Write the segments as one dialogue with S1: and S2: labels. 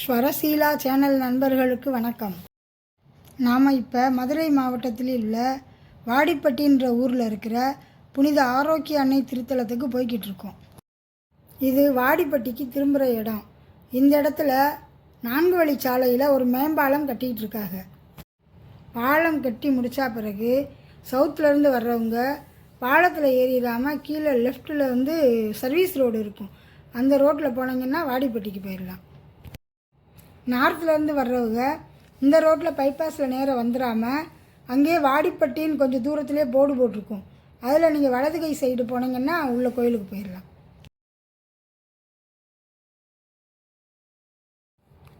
S1: ஸ்வரசீலா channel நண்பர்களுக்கு வணக்கம். நாம் இப்போ மதுரை மாவட்டத்தில் உள்ள வாடிப்பட்டின்ற ஊரில் இருக்கிற புனித ஆரோக்கிய அன்னை திருத்தலத்துக்கு போய்கிட்டு இருக்கோம். இது வாடிப்பட்டிக்கு திரும்புகிற இடம். இந்த இடத்துல நான்கு வழிச்சாலையில் ஒரு மேம்பாலம் கட்டிக்கிட்டு இருக்காங்க. பாலம் கட்டி முடித்தா பிறகு சவுத்துலேருந்து வர்றவங்க பாலத்தில் ஏறிடாமல் கீழே லெஃப்ட்டில் வந்து சர்வீஸ் ரோடு இருக்கும். அந்த ரோட்டில் போனீங்கன்னா வாடிப்பட்டிக்கு போயிடலாம். நார்த்லேருந்து வர்றவங்க இந்த ரோட்டில் பைபாஸில் நேராக வந்துடாமல் அங்கேயே வாடிப்பட்டின்னு கொஞ்சம் தூரத்துலேயே போர்டு போட்டிருக்கும். அதில் நீங்கள் வலது கை சைடு போனீங்கன்னா உள்ள கோயிலுக்கு போயிடலாம்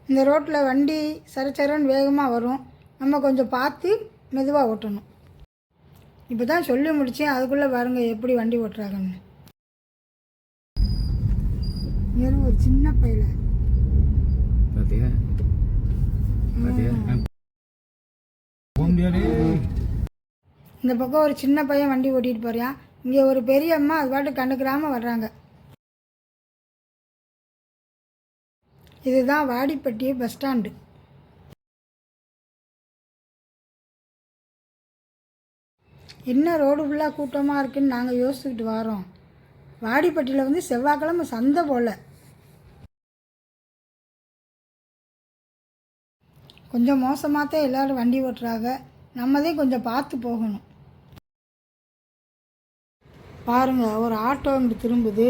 S1: இந்த ரோட்டில் வண்டி சரச்சரன்னு வேகமாக வரும். நம்ம கொஞ்சம் பார்த்து மெதுவாக ஓட்டணும். இப்போ தான் சொல்லி முடித்தேன் அதுக்குள்ளே பாருங்க எப்படி வண்டி ஓட்டுறாங்கன்னு. ஒரு சின்ன பையில.
S2: பாத்தியா பாத்தியா போக முடியாது
S1: இந்த பக்கம் ஒரு சின்ன பையன் வண்டி ஓட்டிகிட்டு போகிறான் இங்கே ஒரு பெரிய அம்மா அது பாட்டு கண்டுக்கிறாமல் வர்றாங்க. இதுதான் வாடிப்பட்டி பஸ் ஸ்டாண்டு. என்ன ரோடு ஃபுல்லாக கூட்டமாக இருக்குன்னு நாங்கள் யோசிச்சுக்கிட்டு வரோம். வாடிப்பட்டியில் வந்து செவ்வாய்க்கிழமை சந்தை போல். கொஞ்சம் மோசமாக தான் எல்லோரும் வண்டி ஓட்டுறாங்க. நம்மதே கொஞ்சம் பார்த்து போகணும். பாருங்கள் ஒரு ஆட்டோ இப்படி திரும்புது.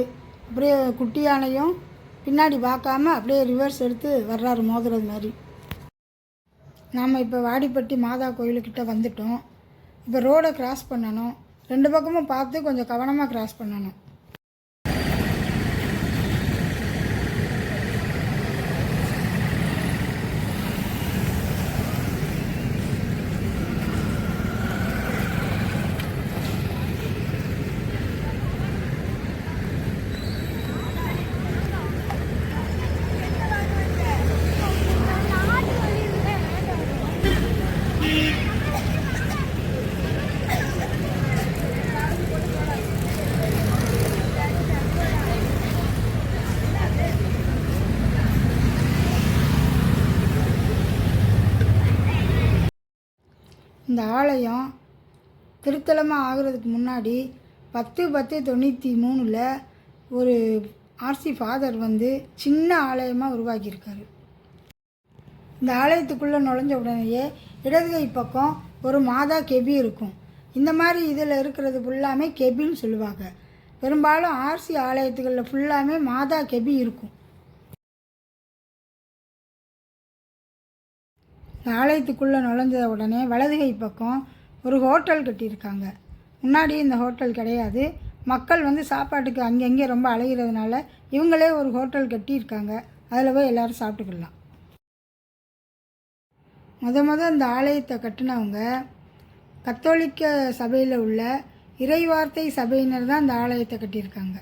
S1: அப்படியே குட்டி யானையும் பின்னாடி பார்க்காம அப்படியே ரிவர்ஸ் எடுத்து வர்றாரு மோதுறது மாதிரி. நாம் இப்போ வாடிப்பட்டி மாதா கோயிலுக்கிட்ட வந்துட்டோம். இப்போ ரோடை கிராஸ் பண்ணணும். ரெண்டு பக்கமும் பார்த்து கொஞ்சம் கவனமாக கிராஸ் பண்ணணும். இந்த ஆலயம் திருத்தலமாக ஆகிறதுக்கு முன்னாடி பத்து பத்து தொண்ணூற்றி மூணில் ஒரு ஆர்சி ஃபாதர் வந்து சின்ன ஆலயமாக உருவாக்கியிருக்காரு. இந்த ஆலயத்துக்குள்ளே நுழைஞ்ச உடனேயே இடதுகை பக்கம் ஒரு மாதா கெபி இருக்கும். இந்த மாதிரி இதில் இருக்கிறது ஃபுல்லாமே கெபின்னு சொல்லுவாங்க. பெரும்பாலும் ஆர்சி ஆலயத்துகளில் ஃபுல்லாமே மாதா கெபி இருக்கும். இந்த ஆலயத்துக்குள்ளே நுழைஞ்ச உடனே வலது கை பக்கம் ஒரு ஹோட்டல் கட்டியிருக்காங்க. முன்னாடி இந்த ஹோட்டல் கிடையாது. மக்கள் வந்து சாப்பாட்டுக்கு அங்கங்கே ரொம்ப அலைகிறதுனால இவங்களே ஒரு ஹோட்டல் கட்டியிருக்காங்க. அதில் போய் எல்லோரும் சாப்பிட்டுக்கலாம். முத முத இந்த ஆலயத்தை கட்டினவங்க கத்தோலிக்க சபையில் உள்ள இறைவார்த்தை சபையினர் தான் இந்த ஆலயத்தை கட்டியிருக்காங்க.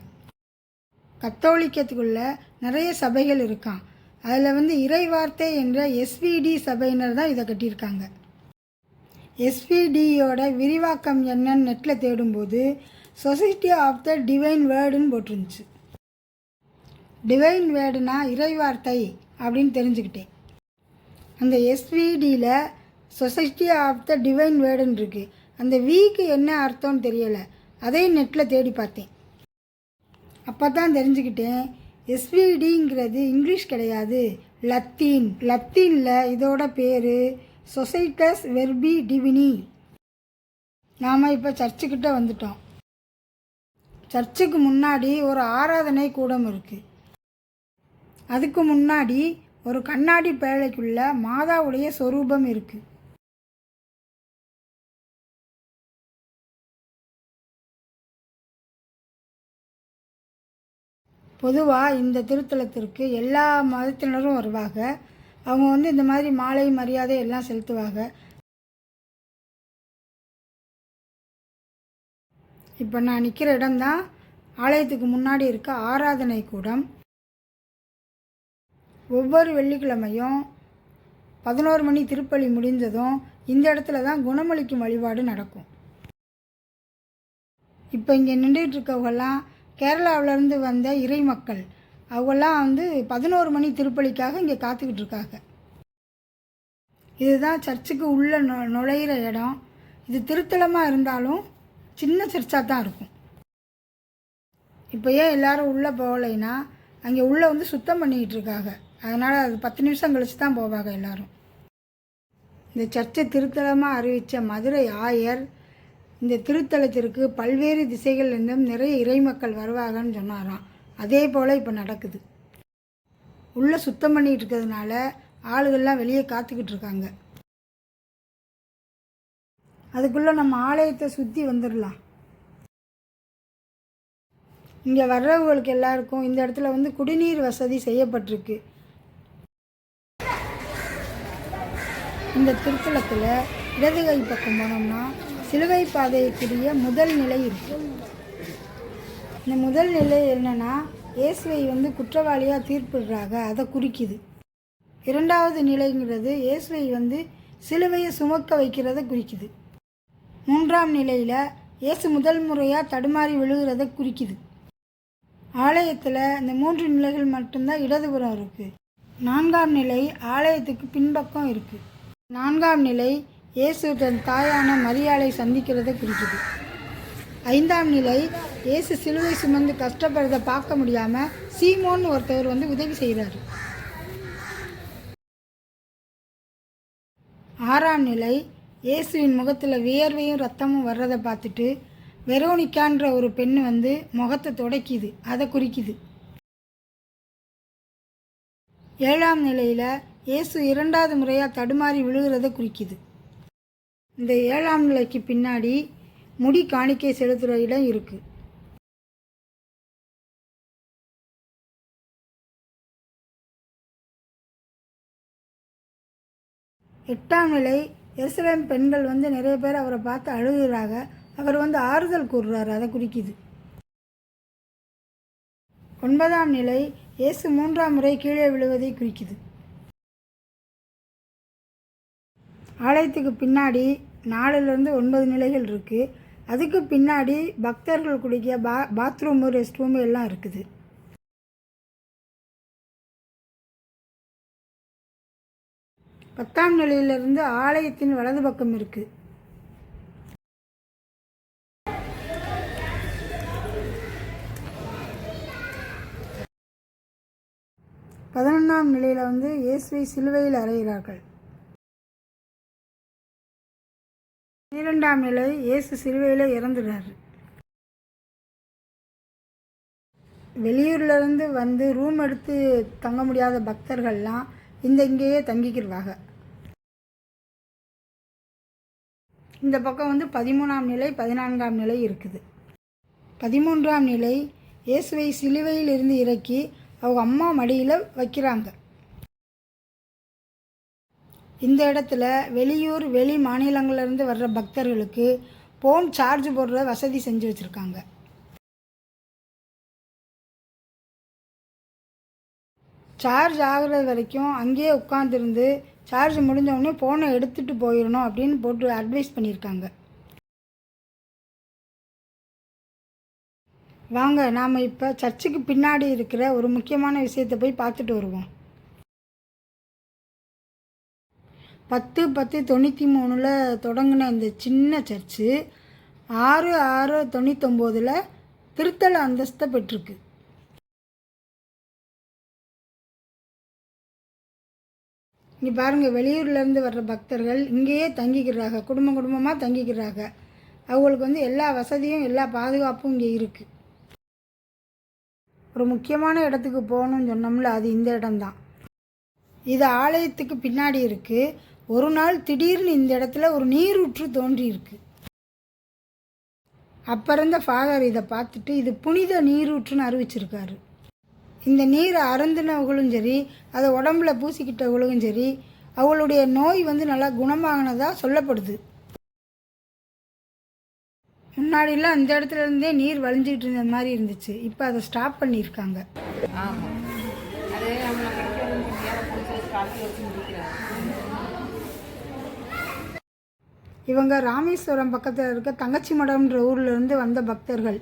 S1: கத்தோலிக்கத்துக்குள்ள நிறைய சபைகள் இருக்கான் அதில் வந்து இறைவார்த்தை என்ற எஸ்விடி சபையினர் தான் இதை கட்டியிருக்காங்க. எஸ்விடியோட விரிவாக்கம் என்னன்னு நெட்டில் தேடும்போது சொசைட்டி ஆஃப் த டிவைன் வேர்டுன்னு போட்டிருந்துச்சு. டிவைன் வேர்டுனா இறைவார்த்தை அப்படின்னு தெரிஞ்சுக்கிட்டேன். அந்த எஸ்விடியில் சொசைட்டி ஆஃப் த டிவைன் வேர்டுன்னு இருக்குது அந்த வீக்கு என்ன அர்த்தம்னு தெரியலை. அதையும் நெட்டில் தேடி பார்த்தேன். அப்போ தான் தெரிஞ்சுக்கிட்டேன் எஸ்விடிங்கிறது இங்கிலீஷ் கிடையாது. லத்தீன். லத்தீனில் இதோட பேர் சொசைட்டஸ் வெர்பி டிவினி. நாம் இப்போ சர்ச்சுக்கிட்ட வந்துட்டோம். சர்ச்சுக்கு முன்னாடி ஒரு ஆராதனை கூடம் இருக்குது அதுக்கு முன்னாடி ஒரு கண்ணாடி பேழைக்குள்ள மாதாவுடைய சொரூபம் இருக்குது பொதுவாக இந்த திருத்தலத்திற்கு எல்லா மதத்தினரும் வருவாங்க. அவங்க வந்து இந்த மாதிரி மாலை மரியாதை எல்லாம் செலுத்துவாங்க. இப்போ நான் நிற்கிற இடம்தான் ஆலயத்துக்கு முன்னாடி இருக்க ஆராதனை கூடம். ஒவ்வொரு வெள்ளிக்கிழமையும் பதினோரு மணி திருப்பலி முடிந்ததும் இந்த இடத்துல தான் குணமளிக்கும் வழிபாடு நடக்கும். இப்போ இங்கே நின்றுட்டு இருக்கவங்கெல்லாம் கேரளாவிலேருந்து வந்த இறை மக்கள் அவங்கெல்லாம் வந்து பதினோரு மணி திருப்பலிக்காக இங்கே காத்துக்கிட்டு இருக்காங்க. இதுதான் சர்ச்சுக்கு உள்ளே நு நுழையிற இடம். இது திருத்தலமாக இருந்தாலும் சின்ன சர்ச்சாக தான் இருக்கும். இப்போ ஏன் எல்லோரும் உள்ளே போகலைன்னா அங்கே உள்ளே வந்து சுத்தம் பண்ணிக்கிட்டு இருக்காங்க. அதனால் அது பத்து நிமிஷம் கழிச்சு தான் போவாங்க எல்லாரும். இந்த சர்ச்சை திருத்தலமாக அறிவித்த மதுரை ஆயர் இந்த திருத்தலத்திற்கு பல்வேறு திசைகளிலிருந்தும் நிறைய இறைமக்கள் வருவாங்கன்னு சொன்னாராம். அதே போல் இப்போ நடக்குது. உள்ளே சுத்தம் பண்ணிகிட்டு இருக்கிறதுனால ஆளுகள்லாம் வெளியே காத்துக்கிட்டு இருக்காங்க. அதுக்குள்ளே நம்ம ஆலயத்தை சுற்றி வந்துடலாம் இங்கே வர்றவங்களுக்கு எல்லாருக்கும் இந்த இடத்துல வந்து குடிநீர் வசதி செய்யப்பட்டிருக்கு. இந்த திருத்தலத்தில் இடது கை பக்கம் போனோம்னா சிலுவை பாதைக்குரிய முதல் நிலை இருக்கு. இந்த முதல் நிலை என்னன்னா இயேசுவை வந்து குற்றவாளியாக தீர்ப்பிடுறாங்க அதை குறிக்குது. இரண்டாவது நிலைங்கிறது இயேசுவை வந்து சிலுவையை சுமக்க வைக்கிறத குறிக்குது. மூன்றாம் நிலையில் இயேசு முதல் முறையாக தடுமாறி விழுகிறத குறிக்குது. ஆலயத்தில் இந்த மூன்று நிலைகள் மட்டும்தான் இடதுபுறம் இருக்குது நான்காம் நிலை ஆலயத்துக்கு பின்பக்கம் இருக்குது நான்காம் நிலை இயேசு தன் தாயான மரியாளை சந்திக்கிறதை குறிக்குது. ஐந்தாம் நிலை இயேசு சிலுவை சுமந்து கஷ்டப்படுறதை பார்க்க முடியாமல் சீமோன்னு ஒருத்தவர் வந்து உதவி செய்கிறாரு ஆறாம் நிலை இயேசுவின் முகத்தில் வியர்வையும் ரத்தமும் வர்றதை பார்த்துட்டு வெரோனிக்கான்ற ஒரு பெண் வந்து முகத்தை துடைக்குது அதை குறிக்குது. ஏழாம் நிலையில் இயேசு இரண்டாவது முறையாக தடுமாறி விழுகிறத குறிக்குது. இந்த ஏழாம் நிலைக்கு பின்னாடி முடி காணிக்கை செலுத்துகிற இடம் இருக்குது எட்டாம் நிலை எருசலேம் பெண்கள் வந்து நிறைய பேர் அவரை பார்த்து அழுகிறாங்க. அவர் வந்து ஆறுதல் கூறுறாரு அதை குறிக்குது. ஒன்பதாம் நிலை இயேசு மூன்றாம் முறை கீழே விழுவதை குறிக்குது. ஆலயத்துக்கு பின்னாடி நாலுலேருந்து ஒன்பது நிலைகள் இருக்குது அதுக்கு பின்னாடி பக்தர்கள் குடிக்க பா பாத்ரூமு ரெஸ்ட் ரூமு எல்லாம் இருக்குது. பத்தாம் நிலையிலிருந்து ஆலயத்தின் வலது பக்கம் இருக்குது பதினொன்றாம் நிலையில் வந்து இயேசுவை சிலுவையில் அறைகிறார்கள் பன்னிரெண்டாம் நிலை இயேசு சிலுவையில் இறந்துடுறார் வெளியூர்லேருந்து வந்து ரூம் எடுத்து தங்க முடியாத பக்தர்கள்லாம் இந்த இங்கேயே தங்கிக்கிடுவாங்க. இந்த பக்கம் வந்து பதிமூணாம் நிலை பதினான்காம் நிலை இருக்குது. பதிமூன்றாம் நிலை இயேசுவை சிலுவையில் இருந்து இறக்கி அவங்க அம்மா மடியில் வைக்கிறாங்க. இந்த இடத்துல வெளியூர் வெளி மாநிலங்கள்லேருந்து வர்ற பக்தர்களுக்கு ஃபோன் சார்ஜ் போடுற வசதி செஞ்சு வச்சுருக்காங்க. சார்ஜ் ஆகிறது வரைக்கும் அங்கேயே உட்காந்துருந்து சார்ஜ் முடிஞ்சவுடனே ஃபோனை எடுத்துகிட்டு போயிடணும் அப்படின்னு போட்டு அட்வைஸ் பண்ணியிருக்காங்க. வாங்க நாம் இப்போ சர்ச்சுக்கு பின்னாடி இருக்கிற ஒரு முக்கியமான விஷயத்தை போய் பார்த்துட்டு வருவோம். பத்து பத்து தொண்ணூற்றி மூணில் தொடங்கின இந்த சின்ன சர்ச்சு ஆறு ஆறு தொண்ணூத்தொம்போதில் திருத்தல அந்தஸ்தை பெற்றிருக்கு. இங்கே பாருங்கள் வெளியூர்லேருந்து வர்ற பக்தர்கள் இங்கேயே தங்கிக்கிறாங்க குடும்பம் குடும்பமாக தங்கிக்கிறாங்க. அவங்களுக்கு வந்து எல்லா வசதியும் எல்லா பாதுகாப்பும் இங்கே இருக்குது ஒரு முக்கியமான இடத்துக்கு போகணும்னு சொன்னோம்ல அது இந்த இடம்தான். இது ஆலயத்துக்கு பின்னாடி இருக்குது ஒரு நாள் திடீர்னு இந்த இடத்துல ஒரு நீரூற்று தோன்றியிருக்கு. அப்போ இருந்த ஃபாதர் இதை பார்த்துட்டு இது புனித நீரூற்றுன்னு அறிவிச்சிருக்காரு. இந்த நீரை அருந்தினவங்களும் சரி அதை உடம்புல பூசிக்கிட்டவங்களும் சரி அவளுடைய நோய் வந்து நல்லா குணமாகினதாக சொல்லப்படுது. முன்னாடிலாம் அந்த இடத்துல இருந்தே நீர் வழிஞ்சிக்கிட்டு இருந்த மாதிரி இருந்துச்சு. இப்போ அதை ஸ்டாப் பண்ணியிருக்காங்க.
S3: ஆமாம்
S1: இவங்க ராமேஸ்வரம் பக்கத்தில் இருக்க தங்கச்சி மடம்ன்ற ஊர்ல இருந்து வந்த பக்தர்கள்.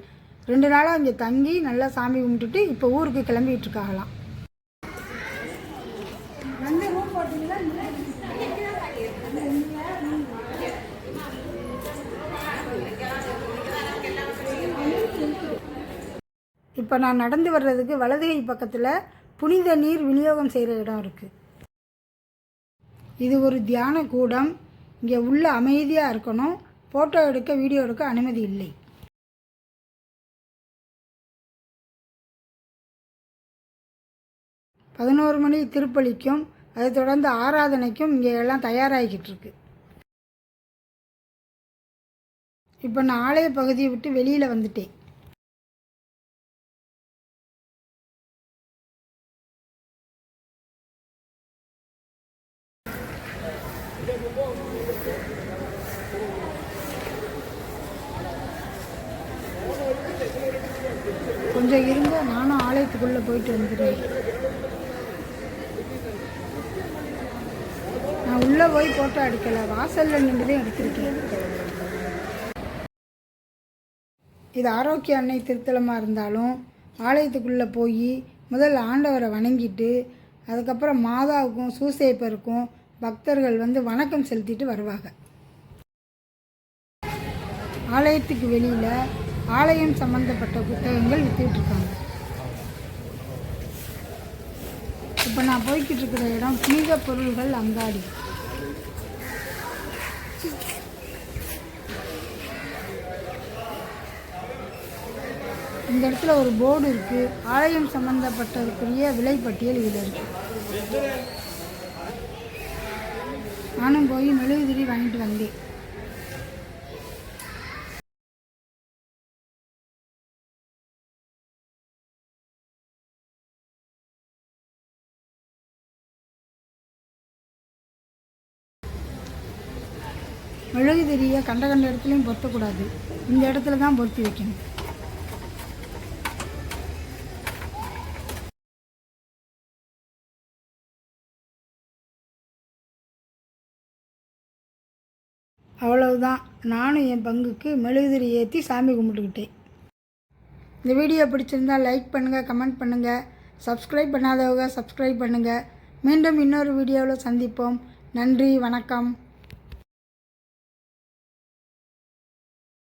S1: ரெண்டு நாளாக இங்கே தங்கி நல்லா சாமி கும்பிட்டுட்டு இப்போ ஊருக்கு கிளம்பிட்டு இருக்காங்களாம் இப்போ நான் நடந்து வர்றதுக்கு வலதுகை பக்கத்தில் புனித நீர் விநியோகம் செய்கிற இடம் இருக்குது இது ஒரு தியான கூடம். இங்கே உள்ள அமைதியாக இருக்கணும். ஃபோட்டோ எடுக்க வீடியோ எடுக்க அனுமதி இல்லை. பதினோரு மணி திருப்பலிக்கும் அதை தொடர்ந்து ஆராதனைக்கும் இங்கே எல்லாம் தயாராகிக்கிட்டு இருக்கு. இப்போ நான் ஆலய பகுதியை விட்டு வெளியில் வந்துட்டேன் கொஞ்சம் இருங்க நானும் போயிட்டு வந்துடுறேன். நான் உள்ளே போய் ஃபோட்டோ எடுக்கலை. வாசலில் நின்று தான் எடுத்திருக்கேன். இது ஆரோக்கிய அன்னை திருத்தலமாக இருந்தாலும் ஆலயத்துக்குள்ளே போய் முதல்ல ஆண்டவரை வணங்கிட்டு அதுக்கப்புறம் மாதாவுக்கும் சூசேப்பருக்கும் பக்தர்கள் வந்து வணக்கம் செலுத்திட்டு வருவாங்க. ஆலயத்துக்கு வெளியில் ஆலயம் சம்பந்தப்பட்ட புத்தகங்கள் விற்றுட்ருக்காங்க இருக்காங்க இப்போ நான் போய்கிட்டு இருக்கிற இடம் புனித பொருள்கள் அங்காடி. இந்த இடத்துல ஒரு போர்டு இருக்கு. ஆலயம் சம்பந்தப்பட்டதுக்குரிய விலைப்பட்டியல் இதில் இருக்கு. நானும் போய் மெழுகுதிரி வாங்கிட்டு வந்தேன். மெழுகுதிரியை கண்ட கண்ட இடத்துலையும் பொருத்தக்கூடாது. இந்த இடத்துல தான் பொருத்தி வைக்கணும். அவ்வளவுதான். நானும் என் பங்குக்கு மெழுகுதிரி ஏற்றி சாமி கும்பிட்டுக்கிட்டேன். இந்த வீடியோ பிடிச்சிருந்தா லைக் பண்ணுங்கள் கமெண்ட் பண்ணுங்கள் சப்ஸ்கிரைப் பண்ணாதவங்க சப்ஸ்கிரைப் பண்ணுங்கள் மீண்டும் இன்னொரு வீடியோவில் சந்திப்போம். நன்றி வணக்கம்.